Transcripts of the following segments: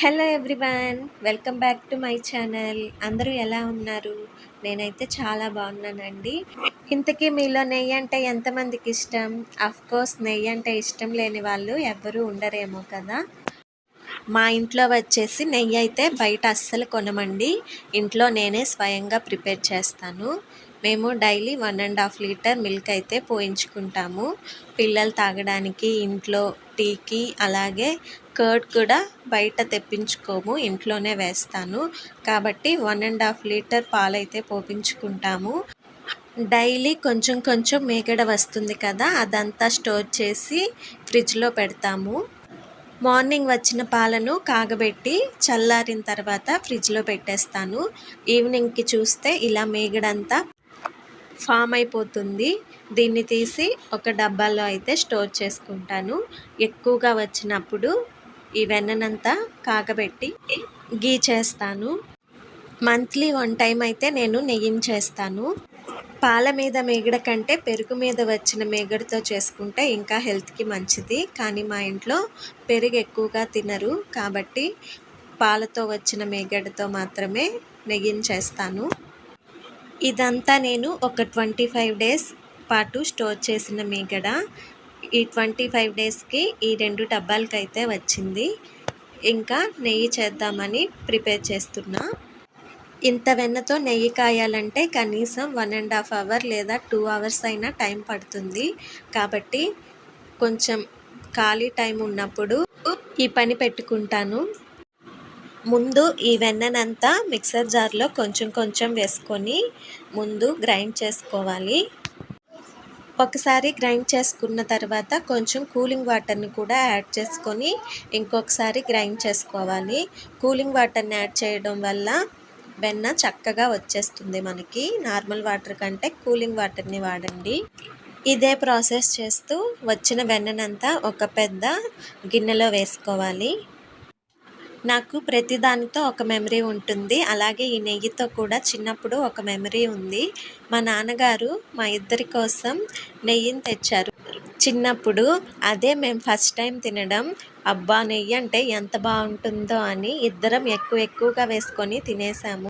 Hello everyone welcome back to my channel అందరూ ఎలా ఉన్నారు? నేనైతే చాలా బాగున్నానండి. ఇంతకీ మీలో నెయ్యి అంటే ఎంతమందికి ఇష్టం? అఫ్ కోర్స్ నెయ్యి అంటే ఇష్టం లేని వాళ్ళు ఎవ్వరూ ఉండరేమో కదా. మా ఇంట్లో వచ్చేసి నెయ్యి అయితే బయట అస్సలు కొనమండి. ఇంట్లో నేనే స్వయంగా ప్రిపేర్ చేస్తాను. మేము daily one and half litre milk అయితే పోయించుకుంటాము. పిల్లలు తాగడానికి ఇంట్లో టీకి అలాగే కర్డ్ కూడా బయట తెప్పించుకోము ఇంట్లోనే వేస్తాను. కాబట్టి వన్ అండ్ హాఫ్ లీటర్ పాలైతే పోపించుకుంటాము. డైలీ కొంచెం కొంచెం మేగడ వస్తుంది కదా అదంతా స్టోర్ చేసి ఫ్రిడ్జ్లో పెడతాము. మార్నింగ్ వచ్చిన పాలను కాగబెట్టి చల్లారిన తర్వాత ఫ్రిడ్జ్లో పెట్టేస్తాను. ఈవినింగ్కి చూస్తే ఇలా మేగడంతా ఫామ్ అయిపోతుంది. దీన్ని తీసి ఒక డబ్బాలో అయితే స్టోర్ చేసుకుంటాను. ఎక్కువగా వచ్చినప్పుడు ఈ వెన్ననంతా కాగబెట్టి గీ చేస్తాను. మంత్లీ వన్ టైం అయితే నేను నెయ్యిని చేస్తాను. పాల మీద మేగడ కంటే పెరుగు మీద వచ్చిన మేగడతో చేసుకుంటే ఇంకా హెల్త్కి మంచిది. కానీ మా ఇంట్లో పెరుగు ఎక్కువగా తినరు. కాబట్టి పాలతో వచ్చిన మేగడతో మాత్రమే నెయ్యిని చేస్తాను. ఇదంతా నేను ఒక ట్వంటీ ఫైవ్ డేస్ పాటు స్టోర్ చేసిన మీగడ ఈ ట్వంటీ ఫైవ్ డేస్కి ఈ రెండు డబ్బాలకైతే వచ్చింది. ఇంకా నెయ్యి చేద్దామని ప్రిపేర్ చేస్తున్నా. ఇంత వెన్నతో నెయ్యి కాయాలంటే కనీసం వన్ అండ్ హాఫ్ అవర్ లేదా టూ అవర్స్ అయినా టైం పడుతుంది. కాబట్టి కొంచెం ఖాళీ టైం ఉన్నప్పుడు ఈ పని పెట్టుకుంటాను. ముందు ఈ వెన్ననంతా మిక్సర్ జార్లో కొంచెం కొంచెం వేసుకొని ముందు గ్రైండ్ చేసుకోవాలి. ఒకసారి గ్రైండ్ చేసుకున్న తర్వాత కొంచెం కూలింగ్ వాటర్ని కూడా యాడ్ చేసుకొని ఇంకొకసారి గ్రైండ్ చేసుకోవాలి. కూలింగ్ వాటర్ని యాడ్ చేయడం వల్ల వెన్న చక్కగా వచ్చేస్తుంది మనకి. నార్మల్ వాటర్ కంటే కూలింగ్ వాటర్ని వాడండి. ఇదే ప్రాసెస్ చేస్తూ వచ్చిన వెన్ననంతా ఒక పెద్ద గిన్నెలో వేసుకోవాలి. నాకు ప్రతిదానితో ఒక మెమరీ ఉంటుంది. అలాగే ఈ నెయ్యితో కూడా చిన్నప్పుడు ఒక మెమరీ ఉంది. మా నాన్నగారు మా ఇద్దరి కోసం నెయ్యిని తెచ్చారు. చిన్నప్పుడు అదే మేము ఫస్ట్ టైం తినడం. అబ్బా నెయ్యి అంటే ఎంత బాగుంటుందో అని ఇద్దరం ఎక్కువ ఎక్కువగా వేసుకొని తినేసాము.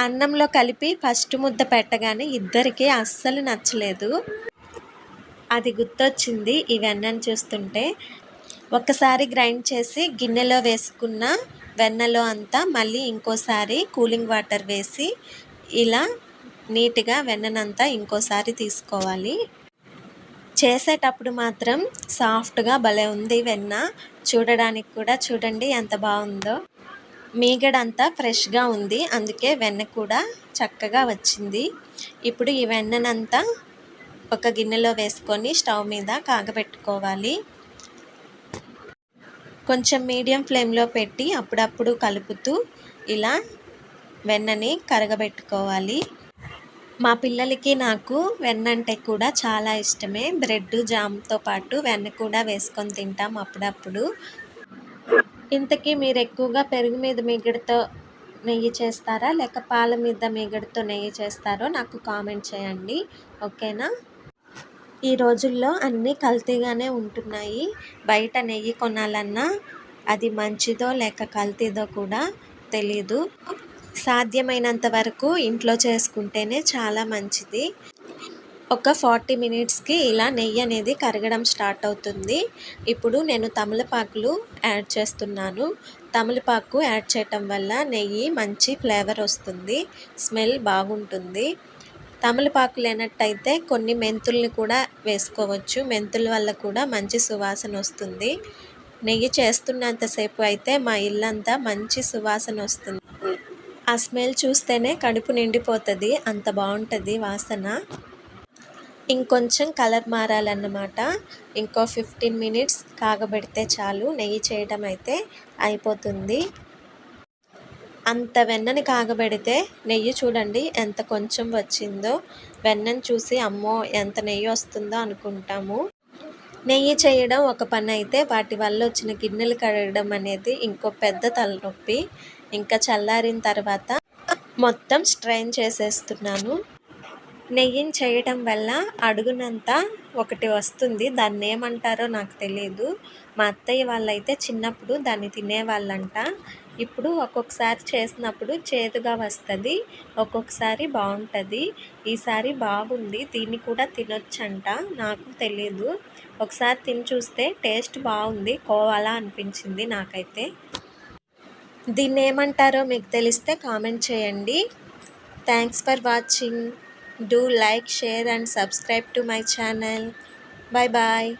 అన్నంలో కలిపి ఫస్ట్ ముద్ద పెట్టగానే ఇద్దరికి అస్సలు నచ్చలేదు. అది గుర్తొచ్చింది. ఇవన్నీ చూస్తుంటే ఒక్కసారి గ్రైండ్ చేసి గిన్నెలో వేసుకున్న వెన్నలో అంతా మళ్ళీ ఇంకోసారి కూలింగ్ వాటర్ వేసి ఇలా నీట్గా వెన్ననంతా ఇంకోసారి తీసుకోవాలి. చేసేటప్పుడు మాత్రం సాఫ్ట్గా భలే ఉంది వెన్న. చూడడానికి కూడా చూడండి ఎంత బాగుందో. మీగడంతా ఫ్రెష్గా ఉంది అందుకే వెన్న కూడా చక్కగా వచ్చింది. ఇప్పుడు ఈ వెన్ననంతా ఒక గిన్నెలో వేసుకొని స్టవ్ మీద కాగబెట్టుకోవాలి. కొంచెం మీడియం ఫ్లేమ్లో పెట్టి అప్పుడప్పుడు కలుపుతూ ఇలా వెన్నని కరగబెట్టుకోవాలి. మా పిల్లలకి నాకు వెన్న అంటే కూడా చాలా ఇష్టమే. బ్రెడ్ జామ్తో పాటు వెన్న కూడా వేసుకొని తింటాం అప్పుడప్పుడు. ఇంతకీ మీరు ఎక్కువగా పెరుగు మీద మిగడతో నెయ్యి చేస్తారా? లేక పాల మీద మిగడతో నెయ్యి చేస్తారో నాకు కామెంట్ చేయండి. ఓకేనా? ఈ రోజుల్లో అన్నీ కల్తీగానే ఉంటున్నాయి. బయట నెయ్యి కొనాలన్నా అది మంచిదో లేక కల్తీదో కూడా తెలీదు. సాధ్యమైనంత వరకు ఇంట్లో చేసుకుంటేనే చాలా మంచిది. ఒక ఫార్టీ మినిట్స్కి ఇలా నెయ్యి అనేది కరగడం స్టార్ట్ అవుతుంది. ఇప్పుడు నేను తమలపాకులు యాడ్ చేస్తున్నాను. తమలపాకు యాడ్ చేయటం వల్ల నెయ్యి మంచి ఫ్లేవర్ వస్తుంది. స్మెల్ బాగుంటుంది. తమలపాకు లేనట్టయితే కొన్ని మెంతుల్ని కూడా వేసుకోవచ్చు. మెంతుల వల్ల కూడా మంచి సువాసన వస్తుంది. నెయ్యి చేస్తున్నంతసేపు అయితే మా ఇల్లంతా మంచి సువాసన వస్తుంది. ఆ స్మెల్ చూస్తేనే కడుపు నిండిపోతుంది. అంత బాగుంటుంది వాసన. ఇంకొంచెం కలర్ మారాలన్నమాట. ఇంకో ఫిఫ్టీన్ మినిట్స్ కాగబెడితే చాలు. నెయ్యి చేయడం అయితే అయిపోతుంది. అంత వెన్నని కాగబెడితే నెయ్యి చూడండి ఎంత కొంచెం వచ్చిందో. వెన్నని చూసి అమ్మో ఎంత నెయ్యి వస్తుందో అనుకుంటాము. నెయ్యి చేయడం ఒక పని అయితే వాటి వల్ల వచ్చిన గిన్నెలు కడగడం అనేది ఇంకో పెద్ద తలనొప్పి. ఇంకా చల్లారిన తర్వాత మొత్తం స్ట్రైన్ చేసేస్తున్నాను. నెయ్యిని చేయటం వల్ల అడుగునంతా ఒకటి వస్తుంది. దాన్ని ఏమంటారో నాకు తెలియదు మా అత్తయ్య వాళ్ళైతే చిన్నప్పుడు దాన్ని తినేవాళ్ళంట. ఇప్పుడు ఒక్కొక్కసారి చేసినప్పుడు చేదుగా వస్తుంది. ఒక్కొక్కసారి బాగుంటుంది. ఈసారి బాగుంది. దీన్ని కూడా తినొచ్చంట. నాకు తెలియదు ఒకసారి తిని చూస్తే టేస్ట్ బాగుంది. కోవాలా అనిపించింది నాకైతే. దీన్ని ఏమంటారో మీకు తెలిస్తే కామెంట్ చేయండి. Thanks for watching. Do like, share and subscribe to my channel. Bye bye.